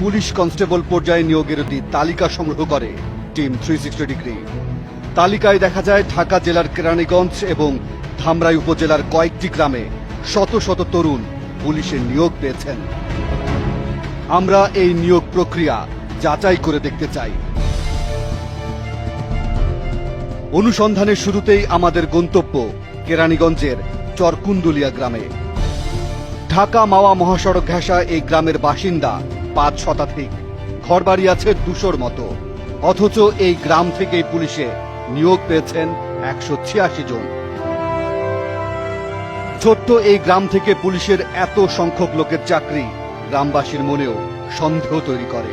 Police constable পর্যায়ে নিয়োগের একটি তালিকা সংগ্রহ করে টিম থ্রি ডিগ্রি। তালিকায় দেখা যায় ঢাকা জেলার কেরানীগঞ্জ এবং ধামরাই উপজেলার কয়েকটি গ্রামে শত শত তরুণ পুলিশের নিয়োগ পেয়েছেন। আমরা এই নিয়োগ প্রক্রিয়া যাচাই করে দেখতে চাই। অনুসন্ধানের শুরুতেই আমাদের গন্তব্য কেরানীগঞ্জের চরকুন্দুলিয়া গ্রামে। ঢাকা মাওয়া মহাসড়ক ঘেঁষা এই গ্রামের বাসিন্দা পাঁচ শতাধিক। ঘরবাড়ি আছে দুশোর মতো। অথচ এই গ্রাম থেকেই পুলিশে নিয়োগ পেয়েছেন একশো ছিয়াশি জন। ছোট্ট এই গ্রাম থেকে পুলিশের এত সংখ্যক লোকের চাকরি গ্রামবাসীর মনেও সন্দেহ তৈরি করে।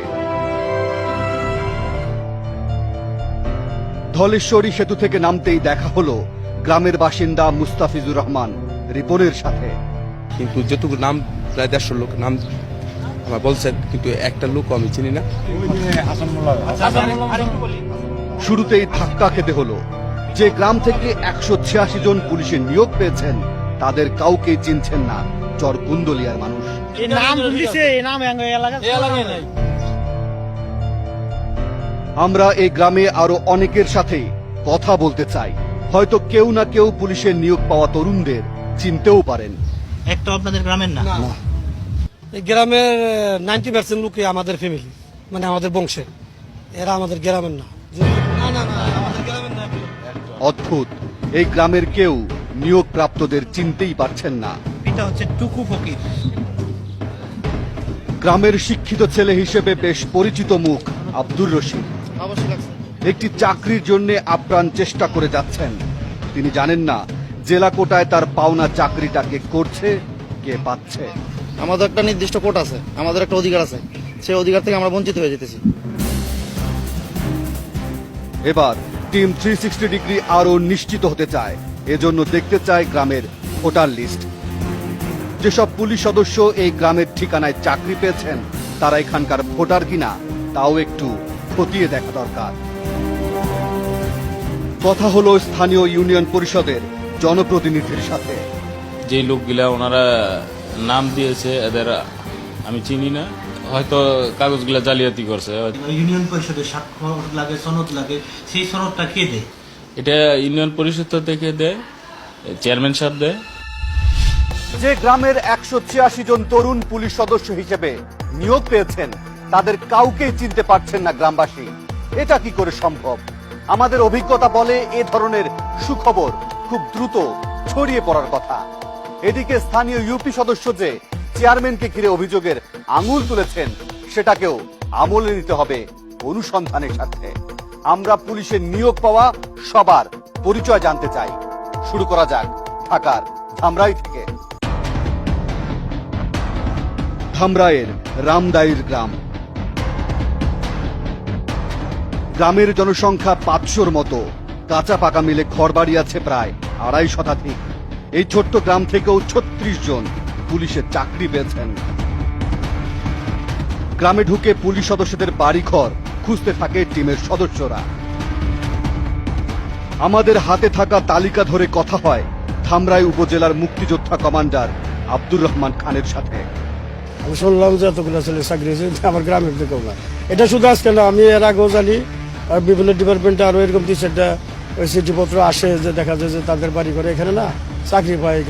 ধলেশ্বরী সেতু থেকে নামতেই দেখা হলো গ্রামের বাসিন্দা মুস্তাফিজুর রহমান রিপনের সাথে। কিন্তু যেটুকু নাম, প্রায় দেড়শো লোক নাম বলছেন কিন্তু একটা লোক আমি চিনি না। শুরুতেই ধাক্কা খেতে হলো। যে গ্রাম থেকে একশো ছিয়াশি জন পুলিশের নিয়োগ পেয়েছেন তাদের কাউকেই চিনছেন না। চর কুন্দলিয়ার মানুষ। আমরা এই গ্রামে আরও অনেকের সাথে কথা বলতে চাই। হয়তো কেউ না কেউ পুলিশের নিয়োগ পাওয়া তরুণদের চিনতেও পারেন। একটা আপনাদের গ্রামের না। গ্রামের নাইনটি পার্সেন্ট লোকই আমাদের ফ্যামিলি মানে আমাদের বংশের এরা আমাদের গ্রামের না। অদ্ভুত। এই গ্রামের কেউ নিয়োগ প্রাপ্তদের চিনতেই পারছেন না। এটা হচ্ছে টুকু ফকির। গ্রামের শিক্ষিত ছেলে হিসেবে বেশ পরিচিত মুখ আব্দুর রশিদ। একটি চাকরির জন্য আপ্রাণ চেষ্টা করে যাচ্ছেন। তিনি জানেন না জেলা কোটায় তার পাওনা চাকরিটাকে করছে কে পাচ্ছে। আমাদের একটা নির্দিষ্ট কোট আছে আমাদের একটা অধিকার আছে। সেই অধিকার থেকে আমরা বঞ্চিত হয়ে যেতেছি। এবার টিম থ্রি সিক্সটি ডিগ্রি আরও নিশ্চিত হতে চায়। এজন্য দেখতে চায় গ্রামের ভোটার লিস্ট। যেসব পুলিশ সদস্য এই গ্রামের ঠিকানায় চাকরি পেয়েছেন তারা এখানকার ভোটার কিনা তাও একটু খতিয়ে দেখা দরকার। কথা হলো স্থানীয় ইউনিয়ন পরিষদের জনপ্রতিনিধির সাথে। যে লোকগুলা ওনারা নাম দিয়েছে এদের আমি চিনি না। হয়তো কাগজগুলা জালিয়াতি করছে। ইউনিয়ন পরিষদের স্বাক্ষর লাগে সনদ লাগে সেই সনদটা কে দেয়? এটা ইউনিয়ন পরিষদ থেকে দেয় চেয়ারম্যান সাহেব দেয়। যে গ্রামের একশো ছিয়াশি জন তরুণ পুলিশ সদস্য হিসেবে নিয়োগ পেয়েছেন তাদের কাউকেই চিনতে পারছেন না গ্রামবাসী। এটা কি করে সম্ভব? আমাদের অভিজ্ঞতা বলে এ ধরনের সুখবর খুব দ্রুত ছড়িয়ে পড়ার কথা। এদিকে স্থানীয় ইউপি সদস্য যে চেয়ারম্যানকে ঘিরে অভিযোগের আঙুল তুলেছেন, সেটাকেও আমলে নিতে হবে অনুসন্ধানের সাথে আমরা পুলিশের নিয়োগ পাওয়া সবার পরিচয় জানতে চাই। শুরু করা যাক ঢাকার ধামরাই থেকে। ধামরাইয়ের রামদাইর গ্রাম। গ্রামের জনসংখ্যা পাঁচশোর মতো। কাঁচা পাকা মিলে ঘরবাড়ি আছে প্রায় আড়াই শতাধিক। এই ছোট্ট গ্রাম থেকেও ছত্রিশ জন পুলিশের চাকরি পেয়েছেন। গ্রামে ঢুকে পুলিশ সদস্যদের বাড়িঘর খুঁজতে থাকে টিমের সদস্যরা। আমাদের হাতে থাকা তালিকা ধরে কথা হয় ধামরাই উপজেলার মুক্তিযোদ্ধা কমান্ডার আব্দুর রহমান খানের সাথে। আমি শুনলাম যে এতগুলো ছেলে চাকরি আমার গ্রামের দিকেও না। এটা শুধু আজকে না, আমি এর আগেও জানি বিভিন্ন ডিপার্টমেন্টে আরও এরকম চারটা ওই চিঠিপত্র আসে যে দেখা যায় যে তাদের বাড়ি করে এখানে না। চাকরি পায়